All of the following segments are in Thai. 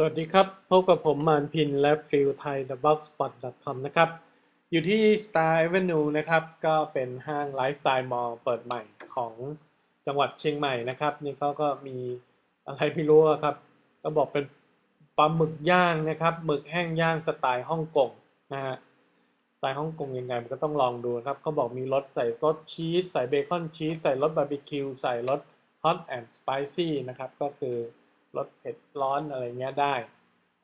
สวัสดีครับ พบกับผมมานพินและฟิลไทย The Box Spot com นะครับ อยู่ที่ Star Avenue นะครับ ก็เป็นห้างไลฟ์สไตล์มอลเปิดใหม่ของจังหวัดเชียงใหม่นะครับ นี่เขาก็มีอะไรไม่รู้ครับ ก็บอกเป็นปลาหมึกย่างนะครับ หมึกแห้งย่างสไตล์ฮ่องกงนะฮะ สไตล์ฮ่องกงยังไงมันก็ต้องลองดูครับ เขาบอกมีรสใส่รสชีส ใส่เบคอนชีส ใส่รสบาร์บีคิว ใส่รสฮอตแอนด์สไปซี่นะครับ ก็คือ รสเผ็ดร้อนอะไรเงี้ยได้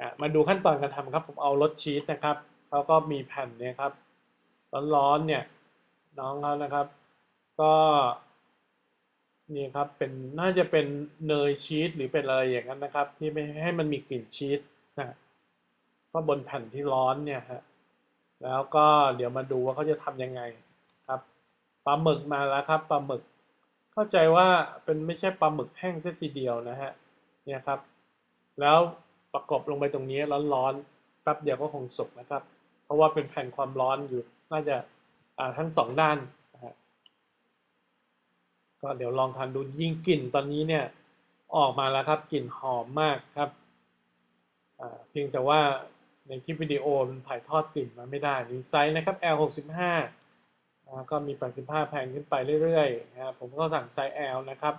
อะมาดูขั้นตอนการทำครับผมเอารสชีสนะครับเขาก็มีแผ่นเนี่ยครับร้อนๆเนี่ยน้องเขานะครับ ก็นี่ครับเป็นน่าจะเป็นเนยชีสหรือเป็นอะไรอย่างนั้นนะครับ ที่ไม่ให้มันมีกลิ่นชีสนะก็บนแผ่นที่ร้อนเนี่ยฮะแล้วก็เดี๋ยวมาดูว่าเขาจะทำยังไงครับปลาหมึกมาแล้วครับปลาหมึก เข้าใจว่าเป็นไม่ใช่ปลาหมึกแห้งซะทีเดียวนะฮะ เนี่ยครับ แล้วประกบลงไปตรงนี้ร้อนๆแป๊บเดียวก็คงสุกนะครับ เพราะว่าเป็นแผ่นความร้อนอยู่น่าจะาทั้งสองด้านนะฮะก็เดี๋ยวลองทานดูยิ่งกลิ่นตอนนี้เนี่ยออกมาแล้วครับกลิ่นหอมมากครับเพียงแต่ว่าในคลิปวิดีโอมันถ่ายทอดกลิ่นมาไม่ได้มีไซส์นะครับ L 65ก็มี 85 แพงขึ้นไปเรื่อยๆนะครับผมก็สั่งไซส์ L นะครับ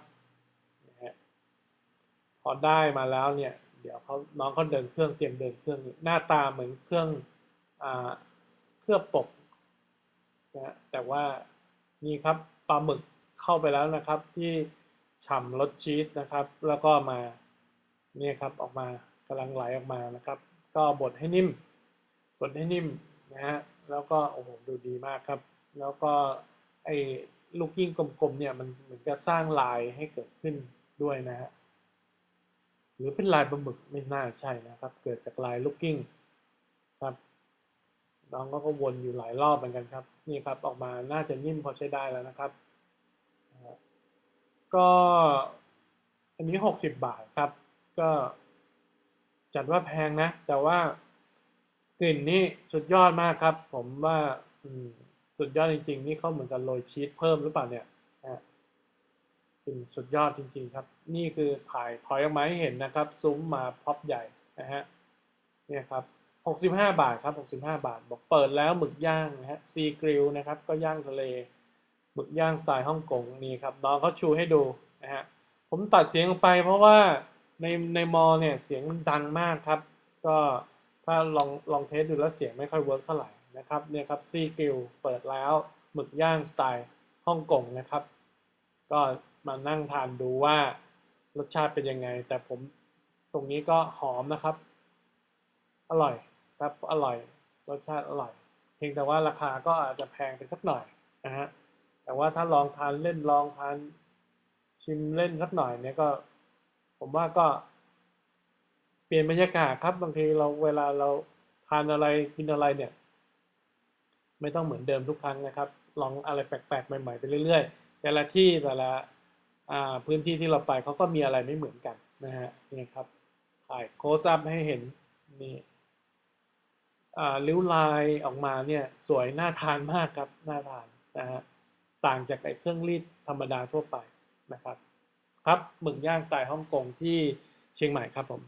อได้มาแล้วเนี่ย เดี๋ยวเขาน้องเขาเดินเครื่องเตรียมเดินเครื่องหน้าตาเหมือนเครื่องอเคลือบปกนะแต่ว่านี่ครับปลาหมึกเข้าไปแล้วนะครับ ที่ฉ่ำรสชีสนะครับ แล้วก็มาเนี่ยครับออกมากำลังไหลออกมานะครับ ก็บดให้นิ่มบดให้นิ่มนะฮะแล้วก็โอ้โหดูดีมากครับ แล้วก็ไอ้ลูกยิ่งกลมๆเนี่ยมันเหมือนกับสร้างลายให้เกิดขึ้นด้วยนะฮะ หรือเป็นลายปลาหมึกไม่น่าใช่นะครับ เกิดจากลายลูกกิ้งครับน้องก็ก็วนอยู่หลายรอบเหมือนกันครับ นี่ครับออกมาน่าจะนิ่มพอใช้ได้แล้วนะครับ ก็อันนี้หกสิบบาทครับ ก็จัดว่าแพงนะ แต่ว่ากลิ่นนี่สุดยอดมากครับ ผมว่าสุดยอดจริง ๆ นี่เขาเหมือนกันโรยชีสเพิ่มหรือเปล่าเนี่ย นะฮะกลิ่นสุดยอดจริงๆครับ นี่คือถ่ายถอยออกมาให้เห็นนะครับ ซุ้มมาพ็อปใหญ่นะฮะเนี่ยครับหกสิบาทครับหกสิบาบาท บอกเปิดแล้วหมึกย่างนะฮะซีกริลนะครับ ก็ย่างทะเลหมึกย่างสไตล์ฮ่องกงนี่ครับน้องเขาชูให้ดูนะฮะผมตัดเสียงออกไปเพราะว่าในในมอเนี่ยเสียงมันดังมากครับ ก็ถ้าลองลองเทสดูแล้วเสียงไม่ค่อยเวิร์กเท่าไหร่นะครับเนี่ยครับซีกริลเปิดแล้วหมึกย่างสไตล์ฮ่องกงนะครับ ก็ มานั่งทานดูว่ารสชาติเป็นยังไง แต่ผมตรงนี้ก็หอมนะครับ อร่อยครับอร่อย รสชาติอร่อย เพียงแต่ว่าราคาก็อาจจะแพงไปสักหน่อยนะฮะแต่ว่าถ้าลองทานเล่นลองทานชิมเล่นสักหน่อยเนี่ยก็ ผมว่าก็ เปลี่ยนบรรยากาศครับบางทีเราเวลาเราทานอะไรกินอะไรเนี่ย ไม่ต้องเหมือนเดิมทุกครั้งนะครับ ลองอะไรแปลกๆใหม่ๆไปเรื่อยๆ แต่ละที่แต่ละ พื้นที่ที่เราไปเขาก็มีอะไรไม่เหมือนกันนะฮะนี่ครับถ่ายโคซับให้เห็นนี่ริ้วลายออกมาเนี่ยสวยน่าทานมากครับน่าทานนะฮะต่างจากไอ้เครื่องรีดธรรมดาทั่วไปนะครับ ครับหมึกย่างไตล์ฮ่องกงที่เชียงใหม่ครับผม